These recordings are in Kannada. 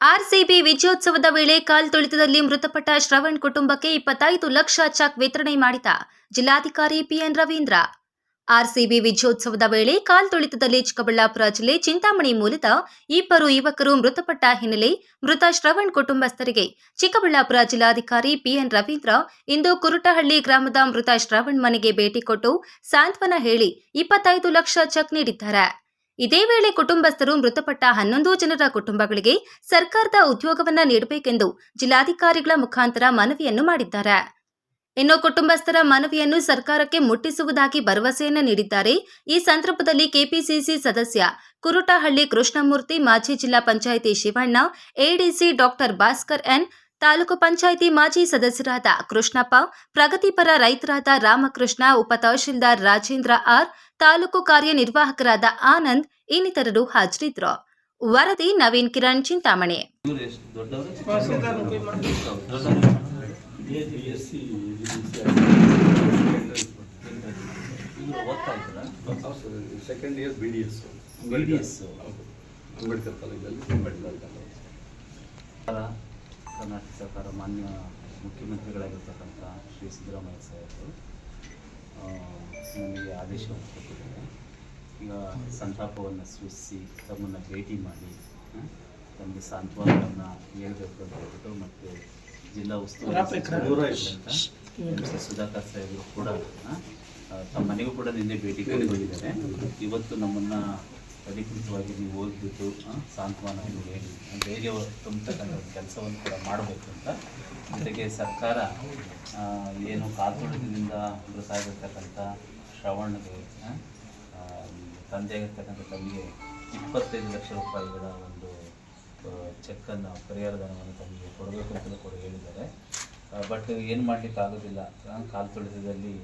ಆರ್ಸಿಬಿ ವಿಜಯೋತ್ಸವದ ವೇಳೆ ಕಾಲ್ತುಳಿತದಲ್ಲಿ ಮೃತಪಟ್ಟ ಶ್ರವಣ್ ಕುಟುಂಬಕ್ಕೆ ಇಪ್ಪತ್ತೈದು ಲಕ್ಷ ಚೆಕ್ ವಿತರಣೆ ಮಾಡಿದ ಜಿಲ್ಲಾಧಿಕಾರಿ ಪಿಎನ್ ರವೀಂದ್ರ. ಆರ್ಸಿಬಿ ವಿಜಯೋತ್ಸವದ ವೇಳೆ ಕಾಲ್ತುಳಿತದಲ್ಲಿ ಚಿಕ್ಕಬಳ್ಳಾಪುರ ಜಿಲ್ಲೆ ಚಿಂತಾಮಣಿ ಮೂಲದ ಇಬ್ಬರು ಯುವಕರು ಮೃತಪಟ್ಟ ಹಿನ್ನೆಲೆ ಮೃತ ಶ್ರವಣ್ ಕುಟುಂಬಸ್ಥರಿಗೆ ಚಿಕ್ಕಬಳ್ಳಾಪುರ ಜಿಲ್ಲಾಧಿಕಾರಿ ಪಿಎನ್ ರವೀಂದ್ರ ಇಂದು ಕುರುಟಹಳ್ಳಿ ಗ್ರಾಮದ ಮೃತ ಶ್ರವಣ್ ಮನೆಗೆ ಭೇಟಿ ಕೊಟ್ಟು ಸಾಂತ್ವನ ಹೇಳಿ ಇಪ್ಪತ್ತೈದು ಲಕ್ಷ ಚೆಕ್ ನೀಡಿದ್ದಾರೆ. ಇದೇ ವೇಳೆ ಕುಟುಂಬಸ್ಥರು ಮೃತಪಟ್ಟ ಹನ್ನೊಂದು ಜನರ ಕುಟುಂಬಗಳಿಗೆ ಸರ್ಕಾರದ ಉದ್ಯೋಗವನ್ನ ನೀಡಬೇಕೆಂದು ಜಿಲ್ಲಾಧಿಕಾರಿಗಳ ಮುಖಾಂತರ ಮನವಿಯನ್ನು ಮಾಡಿದ್ದಾರೆ. ಇನ್ನು ಕುಟುಂಬಸ್ಥರ ಮನವಿಯನ್ನು ಸರ್ಕಾರಕ್ಕೆ ಮುಟ್ಟಿಸುವುದಾಗಿ ಭರವಸೆಯನ್ನು ನೀಡಿದ್ದಾರೆ. ಈ ಸಂದರ್ಭದಲ್ಲಿ ಕೆಪಿಸಿಸಿ ಸದಸ್ಯ ಕುರುಟಹಳ್ಳಿ ಕೃಷ್ಣಮೂರ್ತಿ, ಮಾಜಿ ಜಿಲ್ಲಾ panchayat Shivanna, ADC doctor Bhaskar N taluk panchayat ಮಾಜಿ ಸದಸ್ಯರಾದ ಕೃಷ್ಣಪ್ಪ ಪ್ರಗತಿಪರ ರೈತರಾದ ರಾಮಕೃಷ್ಣ ಉಪ ತಹಶೀಲ್ದಾರ್ ರಾಜೇಂದ್ರ ಆರ್ ತಾಲೂಕು ಕಾರ್ಯನಿರ್ವಾಹಕರಾದ ಆನಂದ್ ಇನ್ನಿತರರು ಹಾಜರಿದ್ರು ವರದಿ Naveen Kiran Chintamani. Second year B D S Ambedkar ಕಾಲೇಜಲ್ಲಿ ಕರ್ನಾಟಕ ಸರ್ಕಾರ ಮಾನ್ಯ ಮುಖ್ಯಮಂತ್ರಿಗಳಾಗಿರ್ತಕ್ಕಂಥ ಶ್ರೀ ಸಿದ್ದರಾಮಯ್ಯ ಸಾಹೇಬರು ಆ, ನಮಗೆ ಆದೇಶವನ್ನು ಕೊಟ್ಟಿದ್ದಾರೆ ಈಗ ಸಂತಾಪವನ್ನು ಸೂಚಿಸಿ ತಮ್ಮನ್ನು ಭೇಟಿ ಮಾಡಿ ತಮಗೆ ಸಾಂತ್ವನವನ್ನು ಹೇಳಬೇಕು ಅಂತ ಹೇಳ್ಬಿಟ್ಟು ಮತ್ತು ಜಿಲ್ಲಾ ಉಸ್ತುವಾರಿ ಸುಧಾಕರ್ ಸಾಹೇಬರು ಕೂಡ ತಮ್ಮ ಮನೆಗೂ ಕೂಡ ನಿನ್ನೆ ಭೇಟಿ ಹೋಗಿದ್ದಾರೆ ಇವತ್ತು ನಮ್ಮನ್ನು ಅಧಿಕೃತವಾಗಿ ನೀವು ಓದ್ಬಿಟ್ಟು ಸಾಂತ್ವನ ಹೇಳಿ. ಧೈರ್ಯ ತುಂಬತಕ್ಕಂಥ ಒಂದು ಕೆಲಸವನ್ನು ಕೂಡ ಮಾಡಬೇಕು ಅಂತ. ಜೊತೆಗೆ ಸರ್ಕಾರ ಏನು ಕಾಲ್ತುಳಿತದಿಂದ ಮೃತ ಶ್ರವಣಗೆ ತಂದೆಯಾಗಿರ್ತಕ್ಕಂಥ ತಮಗೆ ಇಪ್ಪತ್ತೈದು ಲಕ್ಷ ರೂಪಾಯಿಗಳ ಒಂದು ಚೆಕ್ಕನ್ನು, ಪರಿಹಾರ ಧನವನ್ನು ತಮಗೆ ಕೊಡಬೇಕು ಅಂತ ಕೂಡ ಹೇಳಿದ್ದಾರೆ. ಬಟ್ ಏನು ಮಾಡಲಿಕ್ಕೆ ಆಗೋದಿಲ್ಲ. ಕಾಲು ತುಳಿತದಲ್ಲಿ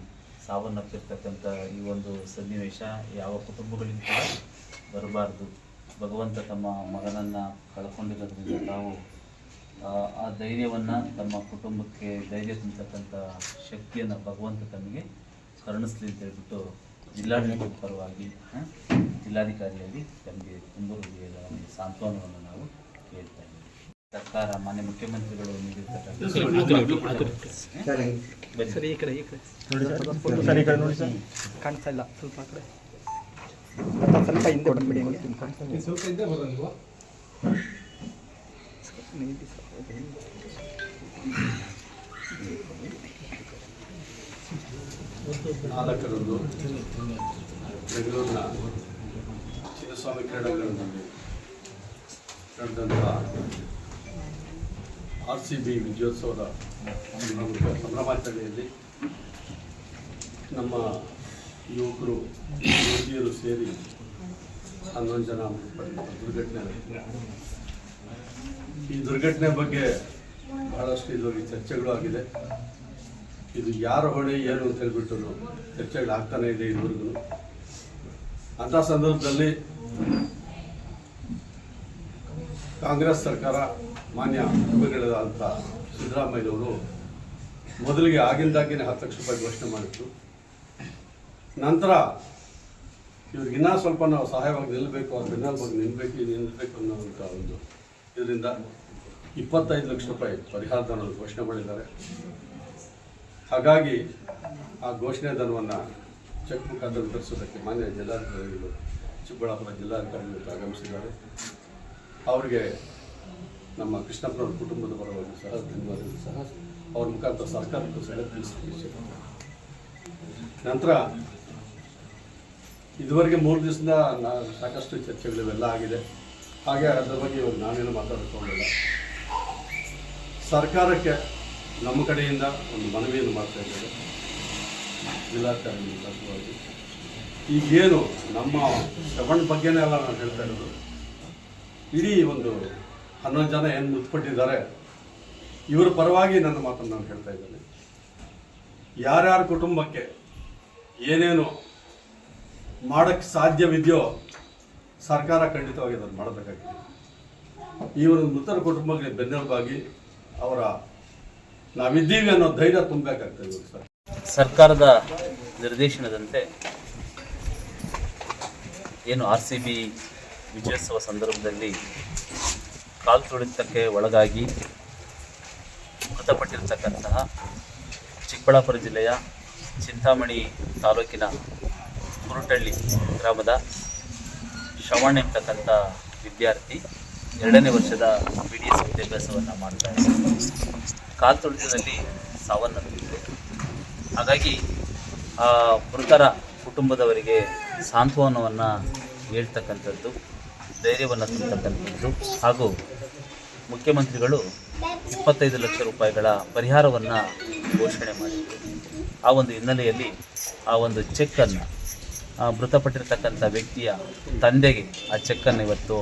ಸಾವನ್ನಪ್ಪಿರ್ತಕ್ಕಂಥ ಈ ಒಂದು ಸನ್ನಿವೇಶ ಯಾವ ಕುಟುಂಬಗಳಿಗೂ ಬರಬಾರ್ದು. ಭಗವಂತ ತಮ್ಮ ಮಗನನ್ನು ಕಳ್ಕೊಂಡಿರೋದ್ರಿಂದ ತಾವು ಆ, ಧೈರ್ಯವನ್ನು ತಮ್ಮ ಕುಟುಂಬಕ್ಕೆ ಧೈರ್ಯ ತುಂಬತಕ್ಕಂಥ ಶಕ್ತಿಯನ್ನು ಭಗವಂತ ತಮಗೆ ಕರುಣಿಸ್ಲಿ ಅಂತ ಹೇಳ್ಬಿಟ್ಟು ಜಿಲ್ಲಾಡಳಿತದ ಪರವಾಗಿ ಜಿಲ್ಲಾಧಿಕಾರಿಯಾಗಿ ತಮಗೆ ತುಂಬ ಸಾಂತ್ವನವನ್ನು ನಾವು ಕೇಳ್ತಾ ಇದ್ದೀವಿ. ಸರ್ಕಾರ ಮಾನ್ಯ ಮುಖ್ಯಮಂತ್ರಿಗಳು ನೀಡಿರ್ತಕ್ಕಂಥ ಕಾಣ್ತಾ ಇಲ್ಲ ಸ್ವಲ್ಪ ಕಡೆ ಸ್ವಲ್ಪ ಹಿಂದೆ ಬಂದ್ಬಿಡಿ. ನಾಲ್ಕರಂದು ಬೆಂಗಳೂರಿನ ಚಿನ್ನಸ್ವಾಮಿ ಕ್ರೀಡಾಂಗಣದಲ್ಲಿ ನಡೆದಂಥ ಆರ್ ಸಿ ಬಿ ವಿಜಯೋತ್ಸವದ ಸಂಭ್ರಮಾಚರಣೆಯಲ್ಲಿ ನಮ್ಮ ಯುವಕರು, ಯುವತಿಯರು ಸೇರಿ ಹನ್ನೊಂದು ಜನ ದುರ್ಘಟನೆ. ಈ ದುರ್ಘಟನೆ ಬಗ್ಗೆ ಬಹಳಷ್ಟು ಇದುವರೆಗೆ ಚರ್ಚೆಗಳು ಆಗಿದೆ. ಇದು ಯಾರ ಹೊಣೆ, ಏನು ಅಂತ ಹೇಳ್ಬಿಟ್ಟು ಚರ್ಚೆಗಳು ಆಗ್ತಾನೆ ಇದೆ ಇದುವರೆಗೂ. ಅಂಥ ಸಂದರ್ಭದಲ್ಲಿ ಕಾಂಗ್ರೆಸ್ ಸರ್ಕಾರ ಮಾನ್ಯ ಅಂತ ಸಿದ್ದರಾಮಯ್ಯನವರು ಮೊದಲಿಗೆ ಆಗಿಂದಾಗಿನೇ ಹತ್ತು ಲಕ್ಷ ರೂಪಾಯಿ ಘೋಷಣೆ ಮಾಡಿತ್ತು ನಂತರ ಇವ್ರಿಗೆ ಇನ್ನೂ ಸ್ವಲ್ಪ ನಾವು ಸಹಾಯವಾಗಿ ನಿಲ್ಲಬೇಕು ಅವ್ರ ಬೆನ್ನೆಲುಬಾಗಿ ನಿಲ್ಲಬೇಕು ನಿಲ್ಲಬೇಕು ಅನ್ನೋವಂಥ ಒಂದು ಇದರಿಂದ ಇಪ್ಪತ್ತೈದು ಲಕ್ಷ ರೂಪಾಯಿ ಪರಿಹಾರ ಧನ ಘೋಷಣೆ ಮಾಡಿದ್ದಾರೆ ಹಾಗಾಗಿ ಆ ಘೋಷಣೆ ಧನವನ್ನು ಚೆಕ್ ಮುಖಾಂತರ ವಿತರಿಸೋದಕ್ಕೆ ಮಾನ್ಯ ಜಿಲ್ಲಾಧಿಕಾರಿಗಳು ಚಿಕ್ಕಬಳ್ಳಾಪುರ ಜಿಲ್ಲಾಧಿಕಾರಿಗಳು ಆಗಮಿಸಿದ್ದಾರೆ. ಅವರಿಗೆ ನಮ್ಮ ಕೃಷ್ಣಪ್ಪನವ್ರ ಕುಟುಂಬದ ಪರವಾಗಿ ಸಹ ಧನ್ಯವಾದಗಳು ಸಹ. ಅವ್ರ ಮುಖಾಂತರ ಸರ್ಕಾರಕ್ಕೂ ಸಹ ತಿಳಿಸಿ ನಂತರ ಇದುವರೆಗೆ ಮೂರು ದಿವಸದಿಂದ ಸಾಕಷ್ಟು ಚರ್ಚೆಗಳಿವೆಲ್ಲ ಆಗಿದೆ. ಹಾಗೆ ಅದರ ಬಗ್ಗೆ ಇವಾಗ ನಾನೇನು ಮಾತಾಡ್ಕೊಂಡಿಲ್ಲ ಸರ್ಕಾರಕ್ಕೆ ನಮ್ಮ ಕಡೆಯಿಂದ ಒಂದು ಮನವಿಯನ್ನು ಮಾಡ್ತಾ ಇದ್ದೇವೆ ಜಿಲ್ಲಾಧಿಕಾರಿ ಮುಖಾಂತರವಾಗಿ ಈಗೇನು ನಮ್ಮ ಶ್ರವಣ್ ಬಗ್ಗೆನೇ ಅಲ್ಲ ನಾನು ಹೇಳ್ತಾ ಇರೋದು, ಇಡೀ ಒಂದು ಹನ್ನೊಂದು ಜನ ಏನು ಮೃತಪಟ್ಟಿದ್ದಾರೆ ಇವರ ಪರವಾಗಿ ನನ್ನ ಮಾತನ್ನು ನಾನು ಹೇಳ್ತಾ ಇದ್ದೇನೆ. ಯಾರ್ಯಾರ ಕುಟುಂಬಕ್ಕೆ ಏನೇನು ಮಾಡೋಕ್ಕೆ ಸಾಧ್ಯವಿದೆಯೋ ಸರ್ಕಾರ ಖಂಡಿತವಾಗಿ ಅದನ್ನು ಮಾಡಬೇಕಾಗಿದೆ ಒಂದು ಮೃತರ ಕುಟುಂಬಗಳಿಗೆ ಬೆನ್ನೆಲುಬಾಗಿ ಅವರ ನಾವಿದ್ದೀವಿ ಅನ್ನೋ ಧೈರ್ಯ ತುಂಬಬೇಕಾಗ್ತದೆ ಸರ್. ಸರ್ಕಾರದ ನಿರ್ದೇಶನದಂತೆ ಏನು ಆರ್ ಸಿ ಬಿ ವಿಜಯೋತ್ಸವ ಸಂದರ್ಭದಲ್ಲಿ ಕಾಲು ತುಳಿತಕ್ಕೆ ಒಳಗಾಗಿ ಮೃತಪಟ್ಟಿರ್ತಕ್ಕಂತಹ ಚಿಕ್ಕಬಳ್ಳಾಪುರ ಜಿಲ್ಲೆಯ ಚಿಂತಾಮಣಿ ತಾಲೂಕಿನ ಕುರುಟಳ್ಳಿ ಗ್ರಾಮದ ಶ್ರವಣ್ ಎಂಬತಕ್ಕಂಥ ವಿದ್ಯಾರ್ಥಿ ಎರಡನೇ ವರ್ಷದ ಬಿ ಡಿ ಎಸ್ ವಿದ್ಯಾಭ್ಯಾಸವನ್ನು ಮಾಡ್ತಾ ಇದ್ದಾರೆ ಕಾಲು ತುಳಿತದಲ್ಲಿ ಸಾವನ್ನಪ್ಪಿದೆ. ಹಾಗಾಗಿ ಆ ಮೃತರ ಕುಟುಂಬದವರಿಗೆ ಸಾಂತ್ವನವನ್ನು ಹೇಳ್ತಕ್ಕಂಥದ್ದು, ಧೈರ್ಯವನ್ನು ತುಂಬತಕ್ಕಂಥದ್ದು ಹಾಗೂ ಮುಖ್ಯಮಂತ್ರಿಗಳು ಇಪ್ಪತ್ತೈದು ಲಕ್ಷ ರೂಪಾಯಿಗಳ ಪರಿಹಾರವನ್ನು ಘೋಷಣೆ ಮಾಡಿದರು. ಆ ಒಂದು ಹಿನ್ನೆಲೆಯಲ್ಲಿ ಆ ಒಂದು ಚೆಕ್ಕನ್ನು ಮೃತಪಟ್ಟಿರ್ತಕ್ಕಂಥ ವ್ಯಕ್ತಿಯ ತಂದೆಗೆ ಆ ಚೆಕ್ಕನ್ನು ಇವತ್ತು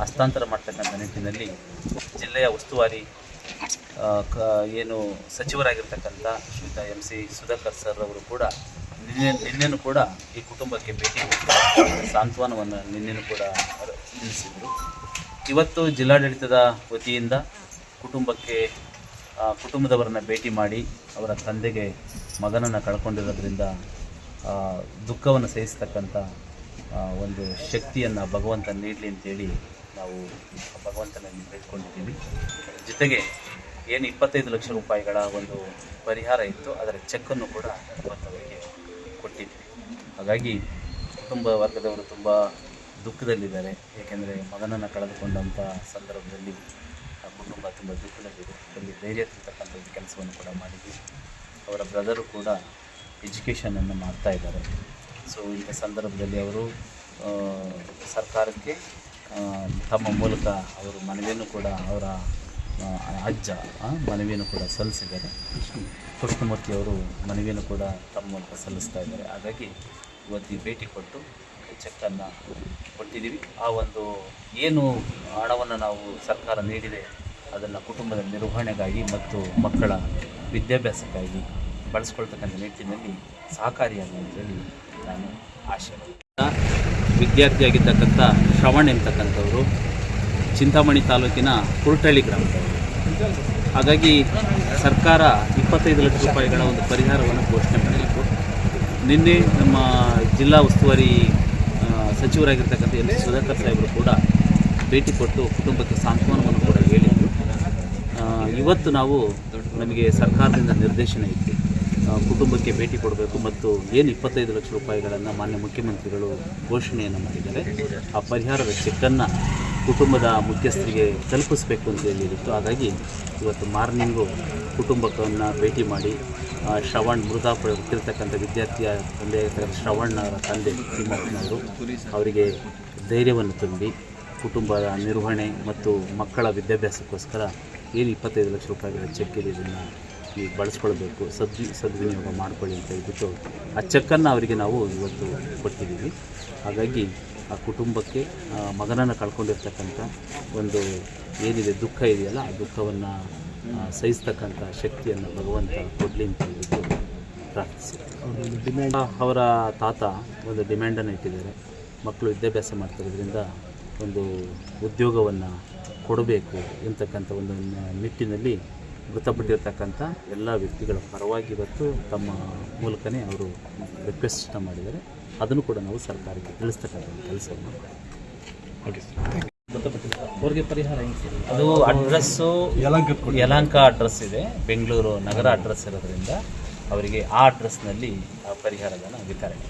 ಹಸ್ತಾಂತರ ಮಾಡ್ತಕ್ಕಂಥ ನಿಟ್ಟಿನಲ್ಲಿ ಜಿಲ್ಲೆಯ ಉಸ್ತುವಾರಿ ಏನು ಸಚಿವರಾಗಿರ್ತಕ್ಕಂಥ ಶ್ರೀಯುತ ಎಂ ಸಿ ಸುಧಾಕರ್ ಸರ್ ಅವರು ಕೂಡ ನಿನ್ನೆ, ನಿನ್ನೆನೂ ಕೂಡ ಈ ಕುಟುಂಬಕ್ಕೆ ಭೇಟಿ ಸಾಂತ್ವನವನ್ನು ನಿನ್ನೆನೂ ಕೂಡ ತಿಳಿಸಿದರು ಇವತ್ತು ಜಿಲ್ಲಾಡಳಿತದ ವತಿಯಿಂದ ಕುಟುಂಬಕ್ಕೆ ಕುಟುಂಬದವರನ್ನು ಭೇಟಿ ಮಾಡಿ ಅವರ ತಂದೆಗೆ ಮಗನನ್ನು ಕಳ್ಕೊಂಡಿರೋದ್ರಿಂದ ದುಃಖವನ್ನು ಸಹಿಸ್ತಕ್ಕಂಥ ಒಂದು ಶಕ್ತಿಯನ್ನು ಭಗವಂತ ನೀಡಲಿ ಅಂತೇಳಿ ನಾವು ಭಗವಂತನಲ್ಲಿ ಬೇಡ್ಕೊಂಡಿದ್ದೀವಿ. ಜೊತೆಗೆ ಏನು ಇಪ್ಪತ್ತೈದು ಲಕ್ಷ ರೂಪಾಯಿಗಳ ಒಂದು ಪರಿಹಾರ ಇತ್ತು, ಅದರ ಚೆಕ್ಕನ್ನು ಕೂಡ ಭಗವಂತವರಿಗೆ ಕೊಟ್ಟಿದ್ವಿ. ಹಾಗಾಗಿ ಕುಟುಂಬ ವರ್ಗದವರು ತುಂಬ ದುಃಖದಲ್ಲಿದ್ದಾರೆ. ಏಕೆಂದರೆ ಮಗನನ್ನು ಕಳೆದುಕೊಂಡಂಥ ಸಂದರ್ಭದಲ್ಲಿ ಆ ಕುಟುಂಬ ತುಂಬ ದುಃಖದಲ್ಲಿದೆ. ಅಲ್ಲಿ ಧೈರ್ಯ ತಿಂತಕ್ಕಂಥ ಒಂದು ಕೆಲಸವನ್ನು ಕೂಡ ಮಾಡಿದ್ವಿ. ಅವರ ಬ್ರದರು ಕೂಡ ಎಜುಕೇಷನನ್ನು ಮಾಡ್ತಾ ಇದ್ದಾರೆ. ಸೊ ಇಂಥ ಸಂದರ್ಭದಲ್ಲಿ ಅವರು ಸರ್ಕಾರಕ್ಕೆ ತಮ್ಮ ಮೂಲಕ ಅವರು ಮನವಿಯನ್ನು ಕೂಡ ಅವರ ಅಜ್ಜ ಮನವಿಯನ್ನು ಕೂಡ ಸಲ್ಲಿಸಿದ್ದಾರೆ. ಕೃಷ್ಣಮೂರ್ತಿ ಅವರು ಮನವಿಯನ್ನು ಕೂಡ ತಮ್ಮ ಮೂಲಕ ಸಲ್ಲಿಸ್ತಾ ಇದ್ದಾರೆ. ಹಾಗಾಗಿ ಇವತ್ತು ಭೇಟಿ ಕೊಟ್ಟು ಚೆಕ್ಕನ್ನು ಕೊಟ್ಟಿದ್ದೀವಿ. ಆ ಒಂದು ಏನು ಹಣವನ್ನು ನಾವು ಸರ್ಕಾರ ನೀಡಿದೆ, ಅದನ್ನು ಕುಟುಂಬದ ನಿರ್ವಹಣೆಗಾಗಿ ಮತ್ತು ಮಕ್ಕಳ ವಿದ್ಯಾಭ್ಯಾಸಕ್ಕಾಗಿ ಬಳಸ್ಕೊಳ್ತಕ್ಕಂಥ ನಿಟ್ಟಿನಲ್ಲಿ ಅಂತ ಹೇಳಿ ನಾನು ಆಶಯ ವಿದ್ಯಾರ್ಥಿಯಾಗಿರ್ತಕ್ಕಂಥ ಶ್ರವಣ್ ಎಂತಕ್ಕಂಥವರು ಚಿಂತಾಮಣಿ ತಾಲೂಕಿನ ಕುರುಟಳ್ಳಿ ಗ್ರಾಮದವರು. ಹಾಗಾಗಿ ಸರ್ಕಾರ ಇಪ್ಪತ್ತೈದು ಲಕ್ಷ ರೂಪಾಯಿಗಳ ಒಂದು ಪರಿಹಾರವನ್ನು ಘೋಷಣೆ ಮಾಡಬೇಕು ನಿನ್ನೆ ನಮ್ಮ ಜಿಲ್ಲಾ ಉಸ್ತುವಾರಿ ಸಚಿವರಾಗಿರ್ತಕ್ಕಂಥ ಎಂ ಸಿ ಸುಧಾಕರ್ ಸಾಹೇಬರು ಕೂಡ ಭೇಟಿ ಕೊಟ್ಟು ಕುಟುಂಬಕ್ಕೆ ಸಾಂತ್ವನವನ್ನು ಕೂಡ ಹೇಳಿದರು. ಇವತ್ತು ನಾವು ನಮಗೆ ಸರ್ಕಾರದಿಂದ ನಿರ್ದೇಶನ ಇತ್ತು. ಕುಟುಂಬಕ್ಕೆ ಭೇಟಿ ಕೊಡಬೇಕು ಮತ್ತು ಏನು ಇಪ್ಪತ್ತೈದು ಲಕ್ಷ ರೂಪಾಯಿಗಳನ್ನು ಮಾನ್ಯ ಮುಖ್ಯಮಂತ್ರಿಗಳು ಘೋಷಣೆಯನ್ನು ಮಾಡಿದ್ದಾರೆ. ಆ ಪರಿಹಾರದ ಚೆಕ್ಕನ್ನು ಕುಟುಂಬದ ಮುಖ್ಯಸ್ಥರಿಗೆ ತಲುಪಿಸಬೇಕು ಅಂತ ಹೇಳಿತ್ತು ಹಾಗಾಗಿ ಇವತ್ತು ಮಾರ್ನಿಂಗು ಕುಟುಂಬಕ್ಕನ್ನು ಭೇಟಿ ಮಾಡಿ ಶ್ರವಣ್ ಮೃತಪಟ್ಟಿರ್ತಕ್ಕಂಥ ವಿದ್ಯಾರ್ಥಿಯ ತಂದೆ ಶ್ರವಣ್ ಅವರ ತಂದೆ ತಿಮ್ಮಪ್ಪನವರು ಅವರಿಗೆ ಧೈರ್ಯವನ್ನು ತುಂಬಿ ಕುಟುಂಬದ ನಿರ್ವಹಣೆ ಮತ್ತು ಮಕ್ಕಳ ವಿದ್ಯಾಭ್ಯಾಸಕ್ಕೋಸ್ಕರ ಏನು ಇಪ್ಪತ್ತೈದು ಲಕ್ಷ ರೂಪಾಯಿಗಳ ಚೆಕ್ ಇದೆ ಇದನ್ನು ಬಳಸ್ಕೊಳ್ಬೇಕು ಸದ್ವಿ ಸದ್ವಿನಿಯೋಗ ಮಾಡ್ಕೊಳ್ಳಿ ಅಂತ ಹೇಳ್ಬಿಟ್ಟು ಆ ಚೆಕ್ಕನ್ನು ಅವರಿಗೆ ನಾವು ಇವತ್ತು ಕೊಟ್ಟಿದ್ದೀವಿ. ಹಾಗಾಗಿ ಆ ಕುಟುಂಬಕ್ಕೆ ಮಗನನ್ನು ಕಳ್ಕೊಂಡಿರ್ತಕ್ಕಂಥ ಒಂದು ಏನಿದೆ, ದುಃಖ ಇದೆಯಲ್ಲ, ಆ ದುಃಖವನ್ನು ಸಹಿಸ್ತಕ್ಕಂಥ ಶಕ್ತಿಯನ್ನು ಭಗವಂತ ಕೊಡಲಿ ಅಂತ ಹೇಳ್ಬಿಟ್ಟು ಪ್ರಾರ್ಥಿಸಿ. ಅವರ ತಾತ ಒಂದು ಡಿಮ್ಯಾಂಡನ್ನು ಇಟ್ಟಿದ್ದಾರೆ. ಮಕ್ಕಳು ವಿದ್ಯಾಭ್ಯಾಸ ಮಾಡ್ತಿರೋದ್ರಿಂದ ಒಂದು ಉದ್ಯೋಗವನ್ನು ಕೊಡಬೇಕು ಎಂತಕ್ಕಂಥ ಒಂದು ನಿಟ್ಟಿನಲ್ಲಿ ಮೃತಪಟ್ಟಿರ್ತಕ್ಕಂಥ ಎಲ್ಲ ವ್ಯಕ್ತಿಗಳ ಪರವಾಗಿ ಇವತ್ತು ತಮ್ಮ ಮೂಲಕನೇ ಅವರು ರಿಕ್ವೆಸ್ಟ್ ಮಾಡಿದ್ದಾರೆ. ಅದನ್ನು ಕೂಡ ನಾವು ಸರ್ಕಾರಕ್ಕೆ ತಿಳಿಸ್ತಕ್ಕಂಥ ಕೆಲಸವನ್ನು ಅವ್ರಿಗೆ ಪರಿಹಾರ ಅದು ಅಡ್ರೆಸ್ಸು ಯಲಂಕ ಅಡ್ರೆಸ್ ಇದೆ. ಬೆಂಗಳೂರು ನಗರ ಅಡ್ರೆಸ್ ಇರೋದ್ರಿಂದ ಅವರಿಗೆ ಆ ಅಡ್ರೆಸ್ನಲ್ಲಿ ಆ ಪರಿಹಾರವನ್ನು ವಿತರಣೆ